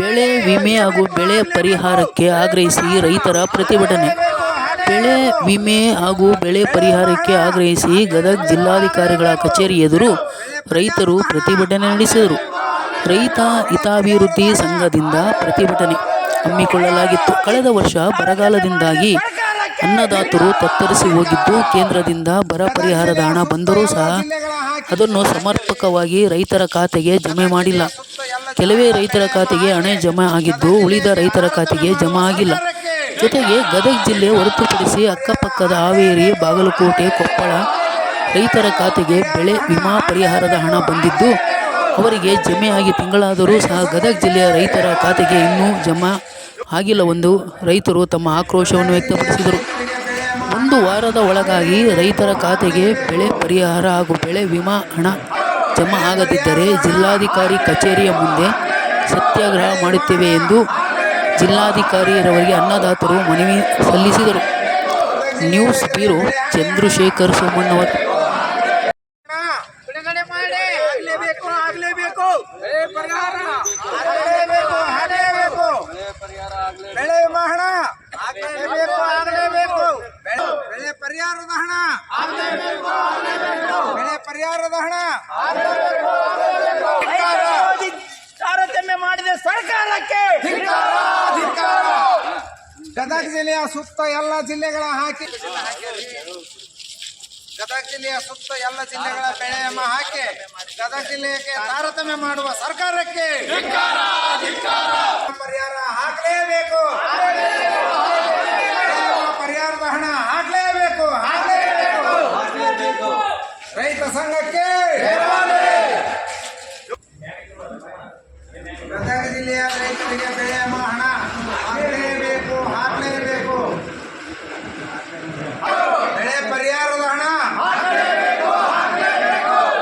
ಬೆಳೆ ವಿಮೆ ಹಾಗೂ ಬೆಳೆ ಪರಿಹಾರಕ್ಕೆ ಆಗ್ರಹಿಸಿ ರೈತರ ಪ್ರತಿಭಟನೆ. ಬೆಳೆ ವಿಮೆ ಹಾಗೂ ಬೆಳೆ ಪರಿಹಾರಕ್ಕೆ ಆಗ್ರಹಿಸಿ ಗದಗ ಜಿಲ್ಲಾಧಿಕಾರಿಗಳ ಕಚೇರಿ ಎದುರು ರೈತರು ಪ್ರತಿಭಟನೆ ನಡೆಸಿದರು. ರೈತ ಹಿತಾಭಿವೃದ್ಧಿ ಸಂಘದಿಂದ ಪ್ರತಿಭಟನೆ ಹಮ್ಮಿಕೊಳ್ಳಲಾಗಿತ್ತು. ಕಳೆದ ವರ್ಷ ಬರಗಾಲದಿಂದಾಗಿ ಅನ್ನದಾತರು ತತ್ತರಿಸಿ ಹೋಗಿದ್ದು, ಕೇಂದ್ರದಿಂದ ಬರ ಪರಿಹಾರದ ಹಣ ಬಂದರೂ ಸಹ ಅದನ್ನು ಸಮರ್ಪಕವಾಗಿ ರೈತರ ಖಾತೆಗೆ ಜಮೆ ಮಾಡಿಲ್ಲ. ಕೆಲವೇ ರೈತರ ಖಾತೆಗೆ ಹಣ ಜಮಾ ಆಗಿದ್ದು ಉಳಿದ ರೈತರ ಖಾತೆಗೆ ಜಮಾ ಆಗಿಲ್ಲ. ಜೊತೆಗೆ ಗದಗ ಜಿಲ್ಲೆ ಹೊರತುಪಡಿಸಿ ಅಕ್ಕಪಕ್ಕದ ಹಾವೇರಿ, ಬಾಗಲಕೋಟೆ, ಕೊಪ್ಪಳ ರೈತರ ಖಾತೆಗೆ ಬೆಳೆ ವಿಮಾ ಪರಿಹಾರದ ಹಣ ಬಂದಿದ್ದು, ಅವರಿಗೆ ಜಮೆ ಆಗಿ ತಿಂಗಳಾದರೂ ಸಹ ಗದಗ ಜಿಲ್ಲೆಯ ರೈತರ ಖಾತೆಗೆ ಇನ್ನೂ ಜಮಾ ಆಗಿಲ್ಲವೆಂದು ರೈತರು ತಮ್ಮ ಆಕ್ರೋಶವನ್ನು ವ್ಯಕ್ತಪಡಿಸಿದರು. ಒಂದು ವಾರದ ಒಳಗಾಗಿ ರೈತರ ಖಾತೆಗೆ ಬೆಳೆ ಪರಿಹಾರ ಹಾಗೂ ಬೆಳೆ ವಿಮಾ ಹಣ ಜಮಾ ಆಗದಿದ್ದರೆ ಜಿಲ್ಲಾಧಿಕಾರಿ ಕಚೇರಿಯ ಮುಂದೆ ಸತ್ಯಾಗ್ರಹ ಮಾಡುತ್ತೇವೆ ಎಂದು ಜಿಲ್ಲಾಧಿಕಾರಿಯವರಿಗೆ ಅನ್ನದಾತರು ಮನವಿ ಸಲ್ಲಿಸಿದರು. News bureau Chandrashekhar Somannavar. ಬೆಳೆ ಪರಿಹಾರದ ಹಣ. ಬೆಳೆ ಪರಿಹಾರದ ಹಣ. ತಾರತಮ್ಯ ಮಾಡಿದ ಸರ್ಕಾರಕ್ಕೆ. ಗದಗ ಜಿಲ್ಲೆಯ ಸುತ್ತ ಎಲ್ಲ ಜಿಲ್ಲೆಗಳ ಹಾಕಿ. ಗದಗ ಜಿಲ್ಲೆಯ ಸುತ್ತ ಎಲ್ಲ ಜಿಲ್ಲೆಗಳ ಬೆಳೆಯನ್ನು ಹಾಕಿ. ಗದಗ ಜಿಲ್ಲೆಗೆ ತಾರತಮ್ಯ ಮಾಡುವ ಸರ್ಕಾರಕ್ಕೆ. ಪರಿಹಾರ ಹಾಕಲೇಬೇಕು ಪರಿಹಾರದ ಹಣ ಹಾಕಲೇಬೇಕು ಹಾಕಲೇಬೇಕು ರೈತ ಸಂಘಕ್ಕೆ ಗದಗ ಜಿಲ್ಲೆಯ ರೈತರಿಗೆ ಬೆಳೆ ವಿಮಾ ಹಣ ಹಾಕಲೇಬೇಕು ಹಾಕಲೇಬೇಕು. ಬೆಳೆ ಪರಿಹಾರದ ಹಣ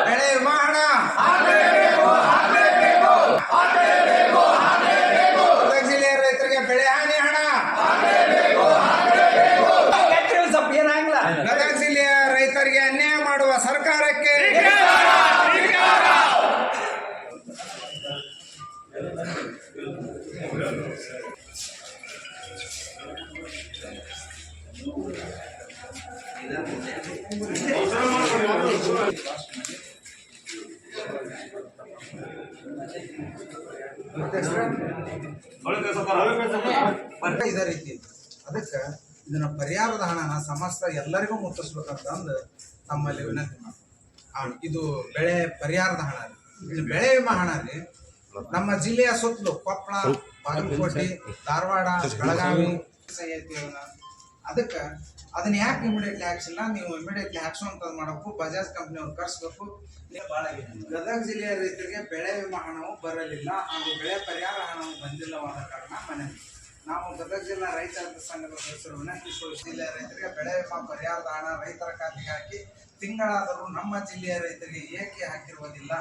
ಬೆಳೆ ವಿಮಾ ಹಣ ಗದಗ ಜಿಲ್ಲೆಯ ರೈತರಿಗೆ ಬೆಳೆ ಹಾನಿ ಹಣ ಗದಗ ಜಿಲ್ಲೆಯ ರೈತರಿಗೆ ಅನ್ಯಾಯ ಮಾಡುವ ಸರ್ಕಾರಕ್ಕೆ ಇದೇ ರೀತಿ ಅದಕ್ಕೆ ಇದನ್ನ ಪರಿಹಾರದ ಹಣನ ಸಮಸ್ತ ಎಲ್ಲರಿಗೂ ಮುಟ್ಟಿಸ್ಬೇಕಂತ ಅಂದು ತಮ್ಮಲ್ಲಿ ವಿನಂತಿ ಮಾಡ್ತೀನಿ ಇದು. ಬೆಳೆ ಪರಿಹಾರದ ಹಣ ರೀ ಇದು ಬೆಳೆ ವಿಮಾ ಹಣ ರೀ. ನಮ್ಮ ಜಿಲ್ಲೆಯ ಸುತ್ತಲೂ ಕೊಪ್ಪಳ ಬಾಗಲಕೋಟೆ ಧಾರವಾಡ ಬೆಳಗಾವಿ. ಅದಕ್ಕೆ ಅದನ್ನ ಯಾಕೆ ಇಮಿಡಿಯೇಟ್ಲಿ ಹಾಕ್ಸಿಲ್ಲ? ನೀವು ಇಮಿಡಿಯೇಟ್ಲಿ ಹಾಕ್ಸುವಂಥದ್ದು ಮಾಡಬೇಕು ಬಜಾಜ್ ಕಂಪ್ನಿಯವ್ರು ಕರ್ಸ್ಬೇಕು. ಗದಗ ಜಿಲ್ಲೆಯ ರೈತರಿಗೆ ಬೆಳೆ ವಿಮಾ ಹಣವು ಬರಲಿಲ್ಲ, ಹಾಗೂ ಬೆಳೆ ಪರಿಹಾರ ಹಣವು ಬಂದಿಲ್ಲವಾದ ಕಾರಣ ಮನವಿ ನಾವು ಗದಗ ಜಿಲ್ಲಾ ರೈತ ಸಂಘದ ಸದಸ್ಯರು ವಿನಂತಿ ಜಿಲ್ಲೆಯ ರೈತರಿಗೆ ಬೆಳೆ ವಿಮಾ ಪರಿಹಾರದ ಹಣ ರೈತರ ಖಾತೆಗೆ ಹಾಕಿ, ತಿಂಗಳಾದರೂ ನಮ್ಮ ಜಿಲ್ಲೆಯ ರೈತರಿಗೆ ಏಕೆ ಹಾಕಿರುವುದಿಲ್ಲ?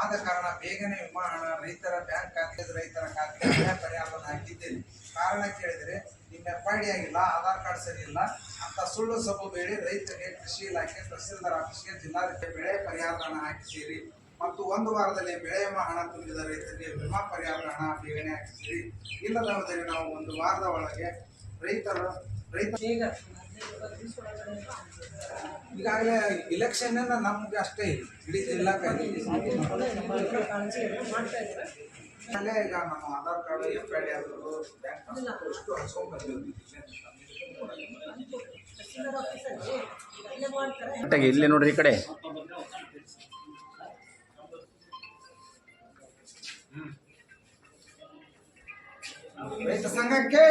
ಆದ ಕಾರಣ ಬೇಗನೆ ವಿಮಾ ಹಣ ರೈತರ ಬ್ಯಾಂಕ್ ಖಾತೆ ರೈತರ ಖಾತೆಗೆ ಬೆಳೆ ಪರಿಹಾರವನ್ನು ಹಾಕಿದ್ದೇನೆ. ಕಾರಣ ಕೇಳಿದರೆ ಆಗಿಲ್ಲ ಆಧಾರ್ ಕಾರ್ಡ್ ಸರಿ ಇಲ್ಲ ಅಂತ ಸುಳ್ಳು ಸಬ್ಬು ಬೇಡಿ ರೈತರಿಗೆ ಕೃಷಿ ಇಲಾಖೆ ತಹಸೀಲ್ದಾರ್ ಆಫೀಸ್ಗೆ ಜಿಲ್ಲಾಧಿಕಾರಿ ಬೆಳೆ ಪರಿಹಾರ ಹಣ ಹಾಕಿಸಿರಿ. ಮತ್ತು ಒಂದು ವಾರದಲ್ಲಿ ಬೆಳೆ ವಿಮಾ ಹಣ ತುಂಬಿದ ರೈತರಿಗೆ ವಿಮಾ ಪರಿಹಾರ ಹಣ ಬೇಗನೆ ಹಾಕಿಸಿರಿ ಇಲ್ಲದರೆ ನಾವು ಒಂದು ವಾರದ ಒಳಗೆ ರೈತರು ರೈತ ಈಗಾಗಲೇ ಇಲೆಕ್ಷನ್ ನಮ್ಗೆ ಅಷ್ಟೇ ಇಲ್ಲ. ಇಡೀ ಜಿಲ್ಲಾ ಅಲ್ಲೇ ಈಗ ನಮ್ಮ Aadhaar card F I D ಆದ್ರು ಬ್ಯಾಂಕ್ ಅಷ್ಟು ಇಲ್ಲಿ ನೋಡ್ರಿ ಈ ಕಡೆ. ರೈತ ಸಂಘಕ್ಕೆ